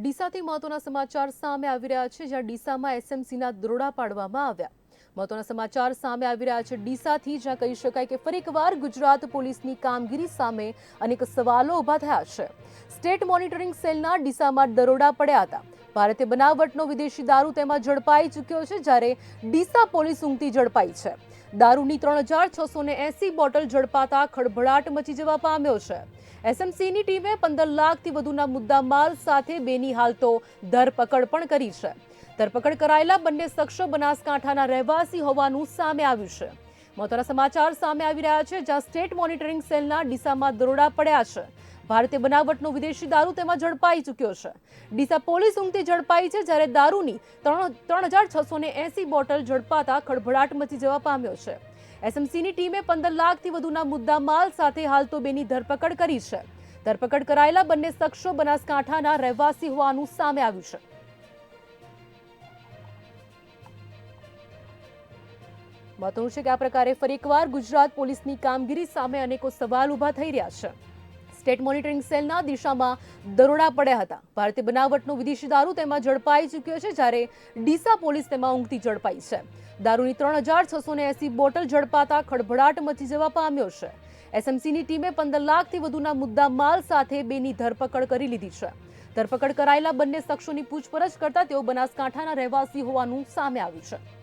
ડીસાથી મહત્વના સમાચાર સામે આવી રહ્યા છે, જ્યાં ડીસામાં એસએમસીના દરોડા પાડવામાં આવ્યા. મહત્વના સમાચાર સામે આવી રહ્યા છે ડીસાથી, જ્યાં કહી શકાય કે ફરી એકવાર ગુજરાત પોલીસની કામગીરી સામે અનેક સવાલો ઊભા થયા છે. સ્ટેટ મોનિટરિંગ સેલના ડીસામાં દરોડા પડ્યા હતા. ભારતીય બનાવટનો વિદેશી દારૂ તેમાં ઝડપાઈ ચૂક્યો છે, જ્યારે ડીસા પોલીસ ઊંઘતી ઝડપાઈ છે. દારૂની ત્રણ હજાર છસો ને એસી બોટલ ઝડપાતા ખળભળાટ મચી જવા પામ્યો છે. એસએમસીની ટીમે પંદર લાખથી વધુના મુદ્દા માલ સાથે બેની હાલ તો ધરપકડ પણ કરી છે. ધરપકડ કરાયેલા બંને શખ્સો બનાસકાંઠાના રહેવાસી હોવાનું સામે આવ્યું છે. મહત્વના સમાચાર સામે આવી રહ્યા છે, જ્યાં સ્ટેટ મોનિટરિંગ સેલના ડીસામાં દરોડા પડ્યા છે. ભારતીય બનાવટનો વિદેશી દારૂ તેમાં ઝડપાઈ ચૂક્યો છે. ડીસા પોલીસ ઊંઘતી ઝડપાઈ છે જ્યારે દારૂની ત્રણ ત્રણ હજાર છસો ને એસી બોટલ ઝડપાતા ખળભળાટ મચી જવા પામ્યો છે. એસએમસીની ટીમે પંદર લાખથી વધુના મુદ્દા માલ સાથે હાલ તો બેની ધરપકડ કરી છે. ધરપકડ કરાયેલા બંને શખ્સો બનાસકાંઠાના રહેવાસી હોવાનું સામે આવ્યું છે. મહત્વનું છે કે આ પ્રકારે ફરી એકવાર ગુજરાત પોલીસની કામગીરી સામે અનેકો સવાલ ઊભા થઈ રહ્યા છે. સ્ટેટ મોનિટરિંગ સેલના દિશામાં દરોડા પડ્યા હતા. ભારતીય બનાવટનો વિદેશી દારૂ તેમાં ઝડપાઈ ચૂક્યો છે, જ્યારે ડીસા પોલીસ તેમાં ઊંઘતી ઝડપાઈ છે. દારૂની ત્રણ હજાર છસો ને એસી બોટલ ઝડપાતા ખળભળાટ મચી જવા પામ્યો છે. એસએમસીની ટીમે પંદર લાખથી વધુના મુદ્દા માલ સાથે બેની ધરપકડ કરી લીધી છે. ધરપકડ કરાયેલા બંને શખ્સોની પૂછપરછ કરતા તેઓ બનાસકાંઠાના રહેવાસી હોવાનું સામે આવ્યું છે.